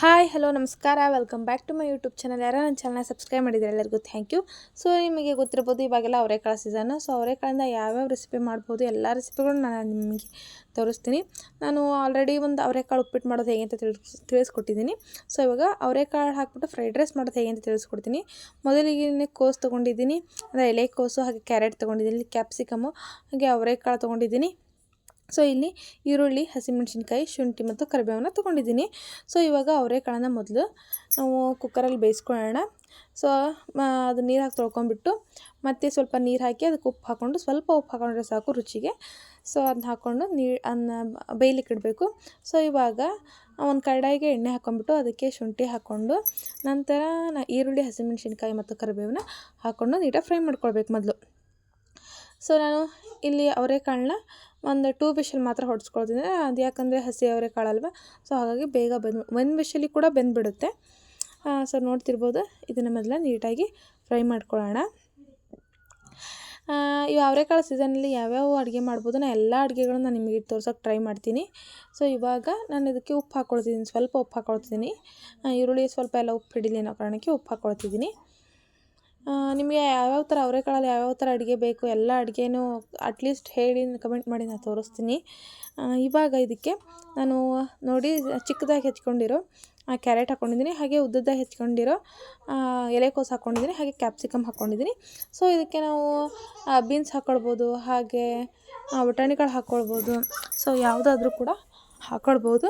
Hi, hello, ನಮಸ್ಕಾರ. Welcome back to my YouTube channel ಯಾರು ನನ್ನ ಚಾನಲ್ ಸಬ್ಸ್ಕ್ರೈಬ್ ಮಾಡಿದ್ರೆ ಎಲ್ಲರಿಗೂ ಥ್ಯಾಂಕ್ ಯು ಸೊ ನಿಮಗೆ ಗೊತ್ತಿರ್ಬೋದು ಇವಾಗೆಲ್ಲ ಅವರೆಕಾಳು ಸೀಸನ್ನು ಸೊ ಅವರೆಕಾಳಿಂದ ಯಾವ್ಯಾವ ರೆಸಿಪಿ ಮಾಡ್ಬೋದು, ಎಲ್ಲ ರೆಸಿಪಿಗಳನ್ನ ನಾನು ನಿಮಗೆ ತೋರಿಸ್ತೀನಿ. ನಾನು ಆಲ್ರೆಡಿ ಒಂದು ಅವರೆಕಾಳು ಉಪ್ಪಿಟ್ಟು ಮಾಡೋದು ಹೇಗೆ ಅಂತ ತಿಳಿಸ್, ತಿಳಿಸ್ಕೊಟ್ಟಿದ್ದೀನಿ. ಸೊ ಇವಾಗ ಅವರೆಕಾಳು ಹಾಕ್ಬಿಟ್ಟು ಫ್ರೈಡ್ ರೈಸ್ ಮಾಡೋದು ಹೇಗೆ ಅಂತ ತಿಳಿಸ್ಕೊಡ್ತೀನಿ. ಮೊದಲಿಗೆ ಕೋಸು ತೊಗೊಂಡಿದ್ದೀನಿ. ಅಂದರೆ ಎಲೆ ಕೋಸು ಹಾಗೆ ಕ್ಯಾರೆಟ್ ತೊಗೊಂಡಿದ್ದೀನಿ ಕ್ಯಾಪ್ಸಿಕಮ್ಮು ಹಾಗೆ ಅವರೆಕಾಳು ತೊಗೊಂಡಿದ್ದೀನಿ. ಸೊ ಇಲ್ಲಿ ಈರುಳ್ಳಿ, ಹಸಿಮೆಣ್ಸಿನ್ಕಾಯಿ, ಶುಂಠಿ ಮತ್ತು ಕರಿಬೇವನ್ನ ತೊಗೊಂಡಿದ್ದೀನಿ. ಸೊ ಇವಾಗ ಅವರೆಕಾಳನ್ನ ಮೊದಲು ನಾವು ಕುಕ್ಕರಲ್ಲಿ ಬೇಯಿಸ್ಕೊಳ್ಳೋಣ. ಸೊ ಅದು ನೀರು ಹಾಕಿ ತೊಳ್ಕೊಂಬಿಟ್ಟು ಮತ್ತೆ ಸ್ವಲ್ಪ ನೀರು ಹಾಕಿ ಅದಕ್ಕೆ ಉಪ್ಪು ಹಾಕ್ಕೊಂಡು ಸ್ವಲ್ಪ ಉಪ್ಪು ಹಾಕೊಂಡ್ರೆ ಸಾಕು ರುಚಿಗೆ. ಸೊ ಅದನ್ನ ಹಾಕ್ಕೊಂಡು ನೀ ಅದನ್ನ ಬೇಯ್ಲಿಕ್ಕೆ ಇಡಬೇಕು. ಸೊ ಇವಾಗ ಒಂದು ಕಡಾಯಿಗೆ ಎಣ್ಣೆ ಹಾಕೊಂಡ್ಬಿಟ್ಟು ಅದಕ್ಕೆ ಶುಂಠಿ ಹಾಕ್ಕೊಂಡು ನಂತರ ನಾ, ಈರುಳ್ಳಿ, ಹಸಿಮೆಣಸಿನ್ಕಾಯಿ ಮತ್ತು ಕರಿಬೇವನ್ನ ಹಾಕ್ಕೊಂಡು ನೀಟಾಗಿ ಫ್ರೈ ಮಾಡ್ಕೊಳ್ಬೇಕು ಮೊದಲು. ಸೊ ನಾನು ಇಲ್ಲಿ ಅವರೆಕಾಳನ್ನ ಒಂದು ಟೂ ವಿಷಲ್ ಮಾತ್ರ ಹೊಡ್ಸ್ಕೊಳ್ತೀನಿ. ಅದು ಯಾಕಂದರೆ ಹಸಿ ಅವರೆಕಾಳಲ್ವ ಸೊ ಹಾಗಾಗಿ ಬೇಗ ಬೆಂದು, ಒಂದು ವಿಷಲಿ ಕೂಡ ಬೆಂದುಬಿಡುತ್ತೆ. ಸೊ ನೋಡ್ತಿರ್ಬೋದು. ಇದನ್ನು ಮೊದಲ ನೀಟಾಗಿ ಫ್ರೈ ಮಾಡ್ಕೊಳ್ಳೋಣ. ಈ ಅವರೆಕಾಳು ಸೀಸನಲ್ಲಿ ಯಾವ್ಯಾವ ಅಡುಗೆ ಮಾಡ್ಬೋದು ನಾನು ಎಲ್ಲ ಅಡುಗೆಗಳನ್ನ ನಾನು ನಿಮಗೆ ತೋರ್ಸೋಕೆ ಟ್ರೈ ಮಾಡ್ತೀನಿ. ಸೊ ಇವಾಗ ನಾನು ಇದಕ್ಕೆ ಉಪ್ಪು ಹಾಕ್ಕೊಳ್ತಿದ್ದೀನಿ ಸ್ವಲ್ಪ ಉಪ್ಪು ಹಾಕ್ಕೊಳ್ತಿದ್ದೀನಿ ಈರುಳ್ಳಿ ಸ್ವಲ್ಪ ಎಲ್ಲ ಉಪ್ಪು ಹಿಡಿಲಿ ಅನ್ನೋ ಕಾರಣಕ್ಕೆ ಉಪ್ಪು ಹಾಕ್ಕೊಳ್ತಿದ್ದೀನಿ ನಿಮಗೆ ಯಾವ್ಯಾವ ಥರ ಅವರೆಕಾಳಲ್ಲಿ ಯಾವ್ಯಾವ ಥರ ಅಡುಗೆ ಬೇಕು, ಎಲ್ಲ ಅಡುಗೆನೂ ಅಟ್ಲೀಸ್ಟ್ ಹೇಳಿ ಕಮೆಂಟ್ ಮಾಡಿ ನಾನು ತೋರಿಸ್ತೀನಿ. ಇವಾಗ ಇದಕ್ಕೆ ನಾನು ನೋಡಿ ಚಿಕ್ಕದಾಗಿ ಹೆಚ್ಕೊಂಡಿರೋ ಕ್ಯಾರೆಟ್ ಹಾಕ್ಕೊಂಡಿದ್ದೀನಿ ಹಾಗೆ ಉದ್ದದಾಗಿ ಹೆಚ್ಕೊಂಡಿರೋ ಎಲೆಕೋಸು ಹಾಕ್ಕೊಂಡಿದ್ದೀನಿ ಹಾಗೆ ಕ್ಯಾಪ್ಸಿಕಮ್ ಹಾಕ್ಕೊಂಡಿದ್ದೀನಿ ಸೊ ಇದಕ್ಕೆ ನಾವು ಬೀನ್ಸ್ ಹಾಕ್ಕೊಳ್ಬೋದು ಹಾಗೆ ಬಟಾಣಿಗಳು ಹಾಕ್ಕೊಳ್ಬೋದು ಸೊ ಯಾವುದಾದ್ರೂ ಕೂಡ ಹಾಕ್ಕೊಳ್ಬೋದು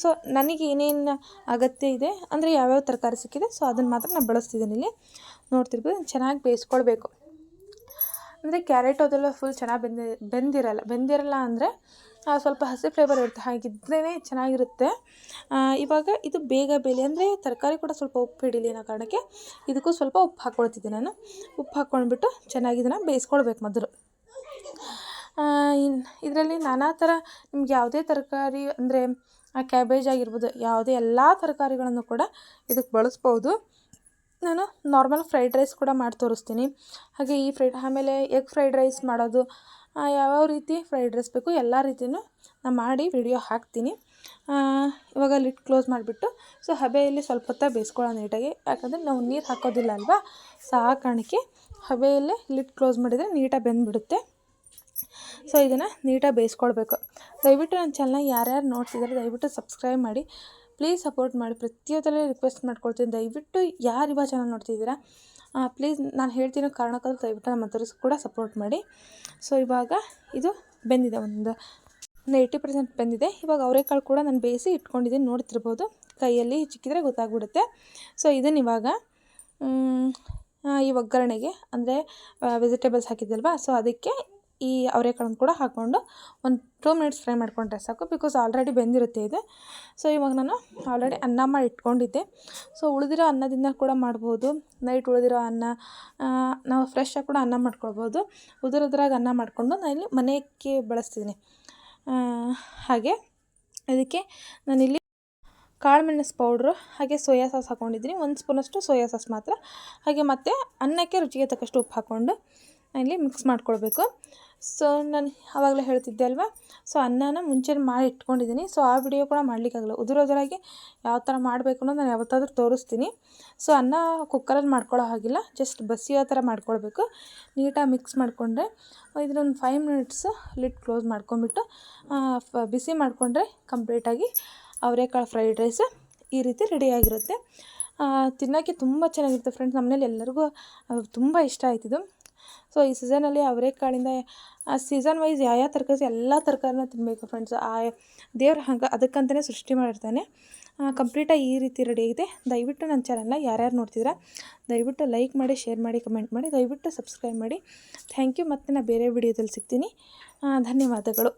ಸೊ ನನಗೆ ಏನೇನು ಅಗತ್ಯ ಇದೆ, ಅಂದರೆ ಯಾವ್ಯಾವ ತರಕಾರಿ ಸಿಕ್ಕಿದೆ, ಸೊ ಅದನ್ನು ಮಾತ್ರ ನಾನು ಬಳಸ್ತಿದ್ದೀನಿ ಇಲ್ಲಿ. ನೋಡ್ತಿರ್ಬೋದು ಚೆನ್ನಾಗಿ ಬೇಯಿಸ್ಕೊಳ್ಬೇಕು. ಅಂದರೆ ಕ್ಯಾರೆಟ್ ಅದೆಲ್ಲ ಫುಲ್ ಚೆನ್ನಾಗಿ ಬೆಂದಿ, ಬೆಂದಿರಲ್ಲ ಬೆಂದಿರಲ್ಲ ಅಂದರೆ ಸ್ವಲ್ಪ ಹಸಿ ಫ್ಲೇವರ್ ಇರುತ್ತೆ ಹಾಗಿದ್ರೇ ಚೆನ್ನಾಗಿರುತ್ತೆ. ಇವಾಗ ಇದು ಬೇಗ ಬೇಲಿ ಅಂದರೆ ತರಕಾರಿ ಕೂಡ ಸ್ವಲ್ಪ ಉಪ್ಪು ಹಿಡೀಲಿ ಅನ್ನೋ ಕಾರಣಕ್ಕೆ ಇದಕ್ಕೂ ಸ್ವಲ್ಪ ಉಪ್ಪು ಹಾಕ್ಕೊಳ್ತಿದ್ದೆ ನಾನು. ಉಪ್ಪು ಹಾಕ್ಕೊಂಡ್ಬಿಟ್ಟು ಚೆನ್ನಾಗಿ ಇದನ್ನು ಬೇಯಿಸ್ಕೊಳ್ಬೇಕು ಮೊದಲು. ಇದರಲ್ಲಿ ನಾನಾ ಥರ ನಿಮ್ಗೆ ಯಾವುದೇ ತರಕಾರಿ ಅಂದರೆ ಕ್ಯಾಬೇಜ್ ಆಗಿರ್ಬೋದು, ಯಾವುದೇ ಎಲ್ಲ ತರಕಾರಿಗಳನ್ನು ಕೂಡ ಇದಕ್ಕೆ ಬಳಸ್ಬೋದು. ನಾನು ನಾರ್ಮಲ್ ಫ್ರೈಡ್ ರೈಸ್ ಕೂಡ ಮಾಡಿ ತೋರಿಸ್ತೀನಿ. ಹಾಗೆ ಈ ಫ್ರೈಡ್ ಆಮೇಲೆ ಎಗ್ ಫ್ರೈಡ್ ರೈಸ್ ಮಾಡೋದು ಯಾವ್ಯಾವ ರೀತಿ ಫ್ರೈಡ್ ರೈಸ್ ಬೇಕು ಎಲ್ಲ ರೀತಿಯೂ ನಾನು ಮಾಡಿ ವಿಡಿಯೋ ಹಾಕ್ತೀನಿ. ಇವಾಗ ಲಿಟ್ ಕ್ಲೋಸ್ ಮಾಡಿಬಿಟ್ಟು ಸೊ ಹಬೆಯಲ್ಲಿ ಸ್ವಲ್ಪ ಹೊತ್ತ ಬೇಯಿಸ್ಕೊಳ್ಳೋ ನೀಟಾಗಿ. ಯಾಕಂದರೆ ನಾವು ನೀರು ಹಾಕೋದಿಲ್ಲ ಅಲ್ವಾ? ಸೊ ಆ ಕಾರಣಕ್ಕೆ ಹಬೆಯಲ್ಲೇ ಲಿಡ್ ಕ್ಲೋಸ್ ಮಾಡಿದರೆ ನೀಟಾಗಿ ಬೆಂದುಬಿಡುತ್ತೆ. ಸೊ, ಇದನ್ನು ನೀಟಾಗಿ ಬೇಯಿಸ್ಕೊಳ್ಬೇಕು. ದಯವಿಟ್ಟು ನನ್ನ ಚಾನಲ್ನ ಯಾರ್ಯಾರು ನೋಡ್ತಿದ್ದಾರೆ, ದಯವಿಟ್ಟು ಸಬ್ಸ್ಕ್ರೈಬ್ ಮಾಡಿ. ಪ್ಲೀಸ್ ಸಪೋರ್ಟ್ ಮಾಡಿ. ಪ್ರತಿಯೊಂದರಲ್ಲಿ ರಿಕ್ವೆಸ್ಟ್ ಮಾಡ್ಕೊಳ್ತೀನಿ. ದಯವಿಟ್ಟು ಯಾರು ಇವಾಗ ಚಾನಲ್ ನೋಡ್ತಿದ್ದೀರಾ ಪ್ಲೀಸ್ ನಾನು ಹೇಳ್ತಿರೋ ಕಾರಣಕ್ಕಾದ್ರೂ ದಯವಿಟ್ಟು ನಮ್ಮ ಹತ್ರ ಕೂಡ ಸಪೋರ್ಟ್ ಮಾಡಿ. ಸೊ, ಇವಾಗ ಇದು ಬೆಂದಿದೆ, ಒಂದು ಒಂದು ಏಯ್ಟಿ ಪರ್ಸೆಂಟ್ ಬೆಂದಿದೆ. ಇವಾಗ ಅವರೆಕಾಳು ಕೂಡ ನಾನು ಬೇಯಿಸಿ ಇಟ್ಕೊಂಡಿದ್ದೀನಿ, ನೋಡ್ತಿರ್ಬೋದು. ಕೈಯಲ್ಲಿ ಚಿಕ್ಕಿದ್ರೆ ಗೊತ್ತಾಗ್ಬಿಡುತ್ತೆ. ಸೊ, ಇದನ್ನು ಇವಾಗ ಈ ಒಗ್ಗರಣೆಗೆ, ಅಂದರೆ ವೆಜಿಟೇಬಲ್ಸ್ ಹಾಕಿದ್ದಲ್ವಾ ಸೊ, ಅದಕ್ಕೆ ಈ ಅವರೆಕಾಳನ್ನು ಕೂಡ ಹಾಕ್ಕೊಂಡು ಒಂದು ಟೂ ಮಿನಿಟ್ಸ್ ಫ್ರೈ ಮಾಡಿಕೊಂಡ್ರೆ ಸಾಕು ಬಿಕಾಸ್ ಆಲ್ರೆಡಿ ಬೆಂದಿರುತ್ತೆ ಇದು. ಸೊ ಇವಾಗ ನಾನು ಆಲ್ರೆಡಿ ಅನ್ನ ಮಾಡಿ ಇಟ್ಕೊಂಡಿದ್ದೆ. ಸೊ ಉಳಿದಿರೋ ಅನ್ನದಿಂದ ಕೂಡ ಮಾಡ್ಬೋದು. ನೈಟ್ ಉಳಿದಿರೋ ಅನ್ನ ನಾವು ಫ್ರೆಶ್ಶಾಗಿ ಕೂಡ ಅನ್ನ ಮಾಡ್ಕೊಳ್ಬೋದು. ಉದುರದ್ರಾಗ ಅನ್ನ ಮಾಡಿಕೊಂಡು ನಾನು ಇಲ್ಲಿ ಮನೆಗೆ ಬಳಸ್ತಿದ್ದೀನಿ. ಹಾಗೆ ಅದಕ್ಕೆ ನಾನಿಲ್ಲಿ ಕಾಳು ಮೆಣಸು ಪೌಡ್ರು ಹಾಗೆ ಸೋಯಾ ಸಾಸ್ ಹಾಕ್ಕೊಂಡಿದ್ದೀನಿ ಒಂದು ಸ್ಪೂನಷ್ಟು ಸೋಯಾ ಸಾಸ್ ಮಾತ್ರ. ಹಾಗೆ ಮತ್ತು ಅನ್ನಕ್ಕೆ ರುಚಿಗೆ ತಕ್ಕಷ್ಟು ಉಪ್ಪು ಹಾಕ್ಕೊಂಡು ಇಲ್ಲಿ ಮಿಕ್ಸ್ ಮಾಡ್ಕೊಳ್ಬೇಕು ಸೊ ನಾನು ಆವಾಗಲೇ ಹೇಳ್ತಿದ್ದೆ ಅಲ್ವಾ? ಸೊ ಅನ್ನನ ಮುಂಚೆನೇ ಮಾಡಿ ಇಟ್ಕೊಂಡಿದ್ದೀನಿ ಸೊ ಆ ವಿಡಿಯೋ ಕೂಡ ಮಾಡಲಿಕ್ಕಾಗಲ್ಲ. ಉದುರೋದರಾಗಿ ಯಾವ ಥರ ಮಾಡಬೇಕು ಅನ್ನೋದು ನಾನು ಯಾವತ್ತಾದ್ರೂ ತೋರಿಸ್ತೀನಿ. ಸೊ ಅನ್ನ ಕುಕ್ಕರಲ್ಲಿ ಮಾಡ್ಕೊಳ್ಳೋ ಹಾಗಿಲ್ಲ. ಜಸ್ಟ್ ಬಸಿಯೋ ಥರ ಮಾಡ್ಕೊಳ್ಬೇಕು. ನೀಟಾಗಿ ಮಿಕ್ಸ್ ಮಾಡಿಕೊಂಡ್ರೆ ಇದನ್ನೊಂದು ಫೈವ್ ಮಿನಿಟ್ಸು ಲಿಟ್ ಕ್ಲೋಸ್ ಮಾಡ್ಕೊಂಬಿಟ್ಟು ಬಿಸಿ ಮಾಡಿಕೊಂಡ್ರೆ ಕಂಪ್ಲೀಟಾಗಿ ಅವರೆಕಾಳು ಫ್ರೈಡ್ ರೈಸ್ ಈ ರೀತಿ ರೆಡಿಯಾಗಿರುತ್ತೆ ತಿನ್ನೋಕ್ಕೆ ತುಂಬ ಚೆನ್ನಾಗಿರುತ್ತೆ ಫ್ರೆಂಡ್ಸ್ ನಮ್ಮನೇಲಿ ಎಲ್ಲರಿಗೂ ತುಂಬ ಇಷ್ಟ ಆಯ್ತಿದ್ದು ಸೊ ಈ ಸೀಸನಲ್ಲಿ ಅವರೆಕಾಳಿಂದ ಸೀಸನ್ ವೈಸ್ ಯಾವ ಯಾವ ತರಕಾರಿ, ಎಲ್ಲ ತರಕಾರಿನ ತಿನ್ನಬೇಕು ಫ್ರೆಂಡ್ಸ್ ಆ ದೇವ್ರು ಹಂಗೆ ಅದಕ್ಕಂತಲೇ ಸೃಷ್ಟಿ ಮಾಡಿರ್ತಾನೆ. ಕಂಪ್ಲೀಟಾಗಿ ಈ ರೀತಿ ರೆಡಿ ಆಗಿದೆ. ದಯವಿಟ್ಟು ನನ್ನ ಚಾನಲ್ನ ಯಾರ್ಯಾರು ನೋಡ್ತಿದ್ದೀರಾ ದಯವಿಟ್ಟು ಲೈಕ್ ಮಾಡಿ ಶೇರ್ ಮಾಡಿ ಕಮೆಂಟ್ ಮಾಡಿ, ದಯವಿಟ್ಟು ಸಬ್ಸ್ಕ್ರೈಬ್ ಮಾಡಿ. ಥ್ಯಾಂಕ್ ಯು ಮತ್ತು ನಾನು ಬೇರೆ ವಿಡಿಯೋದಲ್ಲಿ ಸಿಗ್ತೀನಿ. ಧನ್ಯವಾದಗಳು.